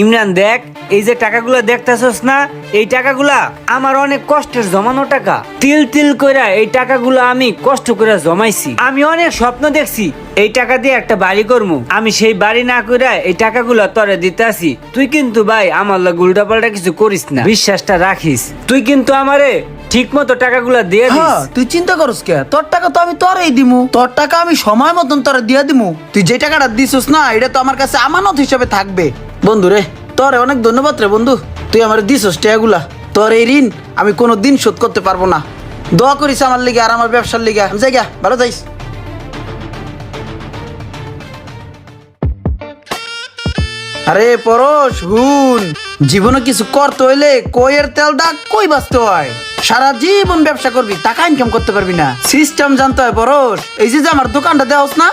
ইমরান, দেখ, এই যে টাকাগুলো দেখতেছস না, এই টাকাগুলা আমার অনেক কষ্টের জমানো টাকা। তিল তিল কইরা এই টাকাগুলো আমি কষ্ট করে জমাইছি। আমি অনেক স্বপ্ন দেখছি, এই টাকা দিয়ে একটা বাড়ি করব আমি সেই বাড়ি না কইরা এই টাকাগুলো তরে দিতে আসি তুই কিন্তু ভাই আমার লাগে উল্টাপাল্টা কিছু করিস না। বিশ্বাসটা রাখিস। তুই কিন্তু আমারে ঠিক মতো টাকাগুলো দিয়ে দিস। হ্যাঁ তুই চিন্তা করস কে? তোর টাকা তো আমি তোরই দিমু। তোর টাকা আমি সময় মতন তোরে দিয়ে দিমু। তুই যে টাকাটা দিছিস না, এটা তো আমার কাছে আমানত হিসাবে থাকবে। বন্ধু রে, তোরে অনেক ধন্যবাদ রে বন্ধু। তুই আমার দিছস টাকাগুলা তোর এই ঋণ আমি কোনো দিন শোধ করতে পারব না। দোয়া করিস আমার লিগে আর আমার ব্যবসার লিগে। জায়গা ভালো যাইস আরে পরশ, হুন, জীবনে কিছু করতে হইলে কইয়ের ডাক কই বাঁচতে হয়? সারা জীবন ব্যবসা করবি, টাকা ইনকাম করতে পারবি না। সিস্টেম জানতে হয় পরশ, এই যে যে আমার দোকানটা দেওয়াস না,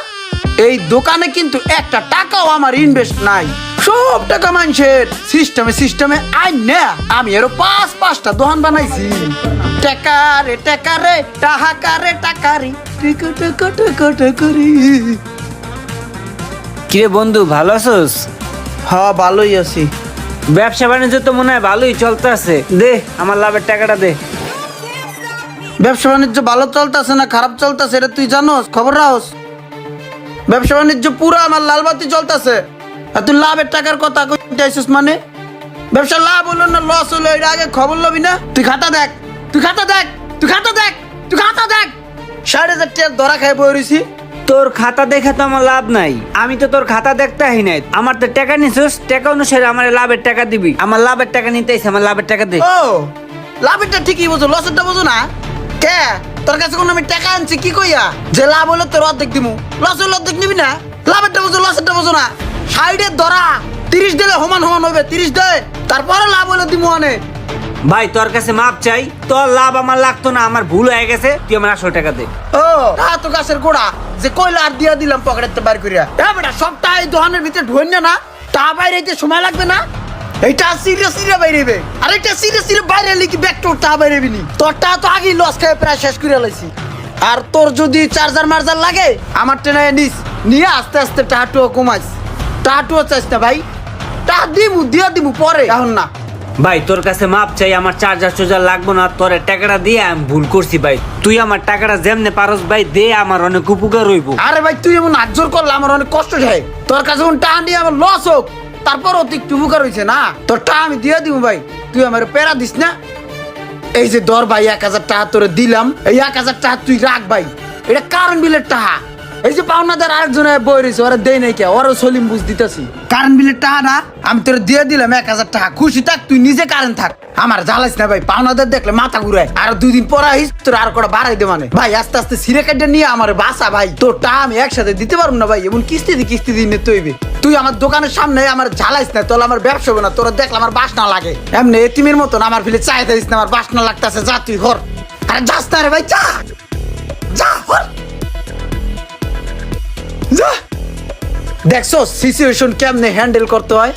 এই দোকানে কিন্তু একটা টাকাও আমার ইনভেস্ট নাই। সব টাকা মানুষের সিস্টেমে সিস্টেমে আইন না আমি আরও পাঁচ পাঁচটা দোকান বানাইছি। টাকা রে টাকা রে টাকা রে টাকা রে টাকা টাকা টাকা টাকা কিরে বন্ধু ভালো আছোস? হ্যাঁ ভালোই আছি। ব্যবসা বাণিজ্য তো মনে হয় ভালোই চলতেছে। দে আমার লাভের টাকাটা দে। ব্যবসা বাণিজ্য ভালো চলতেছে না খারাপ চলতেছে এটা তুই জানোস খবর রাখস। ব্যবসা বাণিজ্য পুরো আমার লালবাতি চলতেছে। আর তুই লাভের টাকার কথা কইতে আইছিস মানে? ব্যবসা লাভ হলো না লস হলো এটা আগে খবর লবি না? তুই খাতা দেখ তুই খাতা দেখ তুই খাতা দেখ তুই খাতা দেখ। ষাট হাজার টাকা ধরা খাই বই তোর খাতা দেখে তো আমার লাভ নাই। আমি তো তোর খাতা দেখতে আহি নাই। আমার তো টাকা নিছিস টাকা অনুসারে আমার লাভের টাকা দিবি। আমার লাভের টাকা নিতে আইছে আমার লাভের টাকা দে। ও লাভেরটা ঠিকই বোঝো লসেরটা বোঝো না। কে? তোর কাছে কোনো আমি টাকা আনছি কি কইয়া? যে লাভ হলো তোর অর্ধেক দিমু। লস হলো অর্ধেক নিবি না? লাভেরটা বোঝো লসেরটা বোঝো না। সাইডের ধরা তিরিশ দিলে সমান সমান হবে তিরিশ দে তারপরে লাভ হলে দিমু আনে। ভাই তোর কাছে মাপ চাই তোর লাভ আমার লাগতো না আমার ভুল হয়ে গেছে তুই আমার আসল টাকা দে। ও তা তো গাছের গোড়া যে কইলা আর দিয়া দিলাম পকেটেতে বার করিয়া। হ্যাঁ বেটা সপ্তাহে দোকানের ভিতরে ঢোন না তা বাইরে সময় লাগবে না? এইটা সিরিয়াস সিরিয়াস বাইরেবে। আর এটা সিরিয়াস সিরিয়াস বাইরে লিখি ব্যাক তোর তা বাইরেবি নি? তোর টা তো আগেই লস খেয়ে প্রায় শেষ করে লাইছি। আর তোর যদি চার্জার মার্জার লাগে আমার ট্রেনে নিস নিয়ে আস্তে আস্তে টাটুও কমাইস। টাটুও চাইস না ভাই। টা দিমু দিয়া দিমু পরে। এখন না। ভাই তোর কাছে মাপ চাই আমার চার্জার চার্জার লাগবো না তোর টাকাটা দিয়ে আমি ভুল করছি ভাই। তুই আমার টাকাটা যেমনে পারস ভাই দে আমার অনেক উপকার হইব। আরে ভাই তুই এমন আজর করলে আমার অনেক কষ্ট যায় তোর কাছে এমন টাকা নিয়ে আমার লস হোক তারপর অতি উপকার হয়েছে না। তোর টাকা আমি দিয়ে দিব ভাই তুই আমার প্যারা দিস না। এই যে দর ভাই এক হাজার টাকা তোরে দিলাম এই এক হাজার টাকা তুই রাখ ভাই। এটা কারণ বিলের টাকা। এই যে পাওনাদার আরেকজন বই ওরা দেয় নাই কে? ওরও সলিম বুঝ দিতেছি। কারণ বিলের টাকা না, আমি তোরে দিয়ে দিলাম এক হাজার টাকা। খুশি থাক, তুই নিজে কারেন্ট থাক। আমার জ্বালাইস না ভাই, পাওনাদার দেখলে মাথা ঘুরায়। আর দুই দিন পর আইস, তোর আর কটা বাড়াই দে মানে। ভাই, আস্তে আস্তে সিরে কাটে নিয়ে আমার বাসা, ভাই। তোর টাকা আমি একসাথে দিতে পারব না ভাই, এমন কিস্তি দি, কিস্তি দিন তৈবে তুই আমার দোকানের সামনে আমার ঝালাইস না, তোর আমার ব্যবসা হবে না, তোরা দেখলে আমার বাসনা লাগে। এমনি এতিমের মতন আমার ফিলে চাই দিস না, আমার বাসনা লাগতেছে, যা তুই হর আরে যাস না রে ভাই, যা! দেখছ সিচুয়েশন কেমনে হ্যান্ডেল করতে হয়?